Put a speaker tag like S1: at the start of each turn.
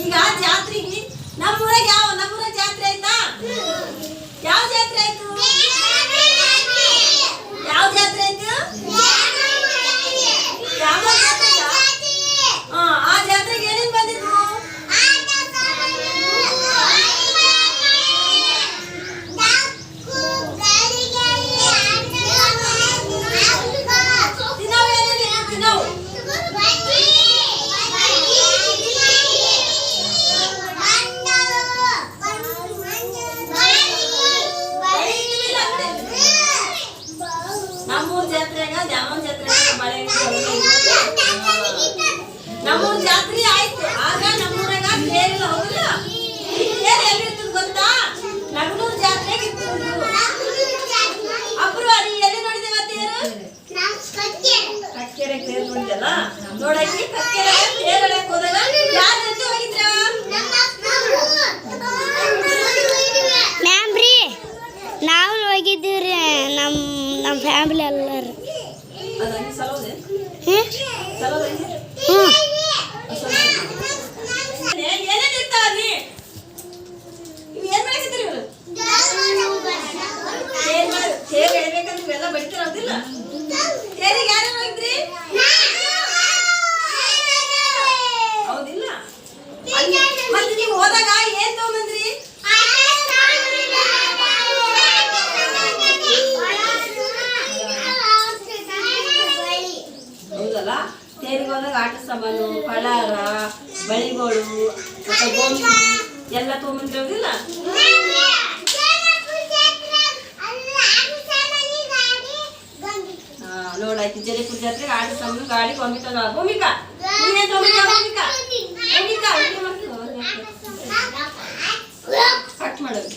S1: ಈಗ ಜಾತ್ರೆಗೆ ನಮ್ಮೂರ ಜಾತ್ರೆ ಆಯ್ತು. ಆಗ ನಮ್ಮೂರಾಗ ತೇರಿಲ್ಲ ಹೌದಲ್ಲ ಈ ತೇರ್ ಎಲ್ಲಿರ್ತದ ಗೊತ್ತಾ? ನಗನೂರ್ ಜಾತ್ರೆಗೆ ಅಬ್ರು ನೀ ಎಲ್ಲಿ ನೋಡಿದೇವ ತೇರು? ಕಕ್ಕೆರೆ ತೇರು ನೋಡಿದಲ್ಲ? ನೋಡಕ್ಕೆ ಕಕ್ಕೆರೆ ತೇರ್ ಹೇಳಕ್ ಹೋದಾಗ ಯಾರ ಜೊತೆ ಹೋಗಿದ್ರ?
S2: ಮ್ಯಾಮ್ ರೀ ನಾವು ಹೋಗಿದ್ದೀವಿ ರೀ ನಮ್ಮ ನಮ್ಮ ಫ್ಯಾಮಿಲಿ ಎಲ್ಲರೂ. ಹ್ಞೂ
S1: ಏನೇನ್ ಇರ್ತಾವ ಅಲ್ಲಿ ಇವ್ ಏನ್ ಮಾಡಕತ್ತೀರಿ ಇವ್ರು ತೇರ್ ಮಾಡ್- ತೇರ್ ಎಳಿಬೇಕಂದ್ರೆ ಇವೆಲ್ಲ ಬಡಿತಾರ ಹೌದಿಲ್ಲ ತೇರಿಗೆ ಯಾರು ಹೋಗಿದ್ರಿ ಹೌದಿಲ್ಲ ಅಲ್ಲಿ- ಮತ್ತೆ ನೀವು ಹೋದಾಗ ಏನ್ ತಗೊಂಬಂದ್ರಿ ಹೌದಲ್ಲ ತೇರಿಗೆ ಹೋದಾಗ ಆಟ ಸಾಮಾನು ಪಳಾರ ಬಳಿಗಳು ಮತ್ತೆ ಗೊಂಬಿ ಎಲ್ಲ ತಗೊಂಬಂದ್ರಿ ಹೋಗಿಲ್ಲ? ನೋಡಾಯ್ತು ನೋಡಾಯ್ತು ಪೂಜೆ ಹತ್ರ ಆಟ ಸಾಮಾನು ಗಾಡಿ ಗೊಂಬಿ ತಗ. ಭೂಮಿಕಾ ಭೂಮಿಕಾ ಕಟ್ ಮಾಡೋದು.